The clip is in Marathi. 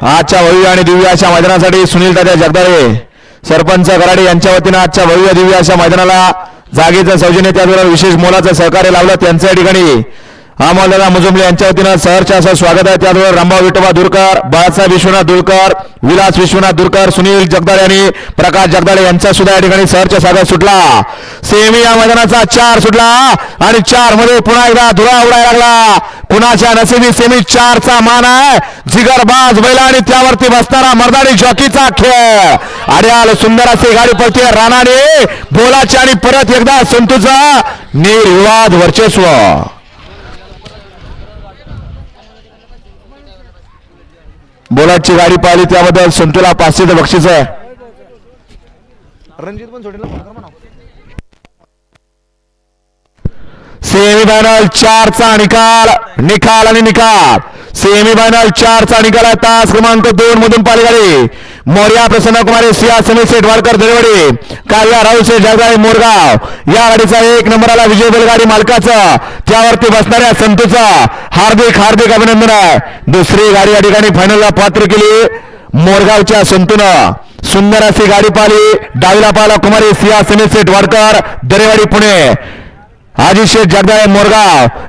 आजच्या भव्य आणि दिव्य अशा मैदानासाठी सुनील तात्या जगदाळे सरपंच गराडे यांच्या वतीनं आजच्या भव्य दिव्य अशा मैदानाला जागेचं सौजन्य त्याचबरोबर विशेष मोलाचं सहकार्य लावलं त्यांच्या ठिकाणी. आम्हाला मुजुमले यांच्या वतीनं सहरच्या असं स्वागत आहे. त्याचबरोबर रामभाऊ विठोबा दुरकर बाळासाहेब विश्वनाथ दुरकर विलास विश्वनाथ दुरकर सुनील जगदाळे आणि प्रकाश जगदाळे यांचा सुद्धा या ठिकाणी सहरच्या स्वागत सुटला. सेमी या मैदानाचा चार सुटला आणि चारमध्ये पुन्हा एकदा धुरा उडायला लागला. कुणाच्या नसिबी सेमी चारचा मान आहे? जिगरबाज बैला आणि त्यावरती बसणारा मर्दानी जॉकीचा खेळ. अड्याल सुंदर असे गाडी पडते राणाने बोलाची आणि परत एकदा संतूचा निर्विवाद वर्चस्व. बोलाची गाडी पाहिली त्याबद्दल संतूला पाचशेचं बक्षीस आहे. रणजित पण सेमीफायनल चारचा निकाल निकाल आणि निकाल. सेमीफायनल चारचा निकाल आहे तास क्रमांक दोन मधून पालगाडी. मोर्या प्रसन्न कुमारी सिया सनी सेटवाडकर दरेवाडी काव्या राहुल शेठ जगदाळे मोरगाव. या गाडीचा एक नंबर आला विजय बैलगाडी मालकाचा. त्यावरती बसणाऱ्या संतूचा हार्दिक हार्दिक अभिनंदन आहे. दुसरी गाडी या ठिकाणी फायनलला पात्र केली. मोरगावच्या संतूनं सुंदर अशी गाडी पाहिली. डावीला पाहिला कुमारी सिया समीर सेट वाडकर दरेवाडी पुणे. आजी शेठ जगदाळे मोरगाव.